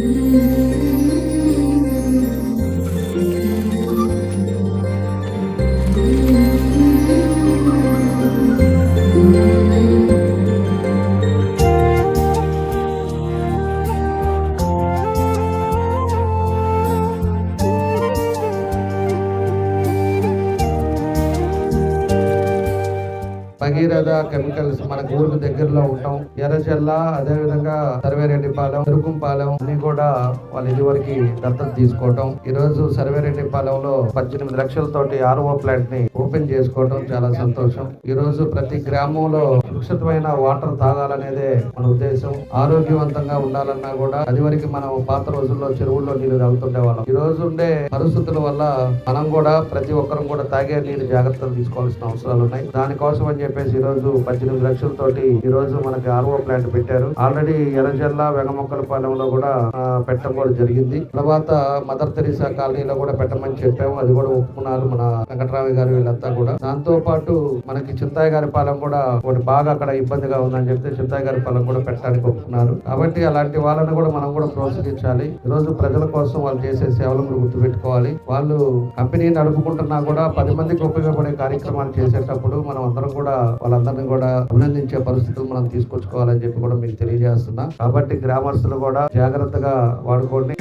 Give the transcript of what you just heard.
thank you Bhagiratha chemicals మన ఊరు దగ్గరలో ఉంటాం. ఎర్రచెల్ల అదే విధంగా సర్వేరెడ్డిపాలెం తిరుగుంపాలెం అన్ని కూడా వాళ్ళు ఇదివరకు దత్తత తీసుకోవటం. ఈ రోజు సర్వేరెడ్డిపాలెంలో పద్దెనిమిది లక్షలతోటి ఆర్ఓ ప్లాంట్ని ఓపెన్ చేసుకోవటం చాలా సంతోషం. ఈ రోజు ప్రతి గ్రామంలో సురక్షితమైన వాటర్ తాగాలనేదే మన ఉద్దేశం. ఆరోగ్యవంతంగా ఉండాలన్నా కూడా అది వరకు మనం పాత రోజుల్లో చెరువుల్లో నీళ్ళు తాగుతుండే వాళ్ళం. ఈ రోజు ఉండే పరిస్థితుల వల్ల మనం కూడా ప్రతి ఒక్కరం కూడా తాగే నీరు జాగ్రత్తలు తీసుకోవాల్సిన అవసరాలు ఉన్నాయి. దానికోసం అని చెప్పేసి ఈ రోజు పద్దెనిమిది లక్షలతోటి ఈ రోజు మనకి ఆర్ఓ ప్లాంట్ పెట్టారు. ఆల్రెడీ ఎర్రజల్ల వెగమొక్కలపాలెంలో కూడా పెట్టడం కూడా జరిగింది. తర్వాత మదర్ తెరీసా కాలనీలో కూడా పెట్టమని చెప్పాము. అది కూడా ఒప్పుకున్నారు మన వెంకటరావు గారు వీళ్ళంతా కూడా. దాంతో పాటు మనకి చింతాయి గారి పాలెం కూడా ఒకటి బాగా అక్కడ ఇబ్బందిగా ఉందని చెప్తే చింతాయి గారి పాలెం కూడా పెట్టడానికి ఒప్పుకున్నారు. కాబట్టి అలాంటి వాళ్ళని కూడా మనం కూడా ప్రోత్సహించాలి. ఈ రోజు ప్రజల కోసం వాళ్ళు చేసే సేవలు మీరు గుర్తుపెట్టుకోవాలి. వాళ్ళు కంపెనీ నడుపుకుంటున్నా కూడా పది మందికి ఉపయోగపడే కార్యక్రమాలు చేసేటప్పుడు మనం అందరం కూడా వాళ్ళందరినీ కూడా అభినందించే పరిస్థితులు మనం తీసుకొచ్చుకోవాలని చెప్పి కూడా మీకు తెలియజేస్తున్నా. కాబట్టి గ్రామస్తులు కూడా జాగ్రత్తగా వాడుకోండి.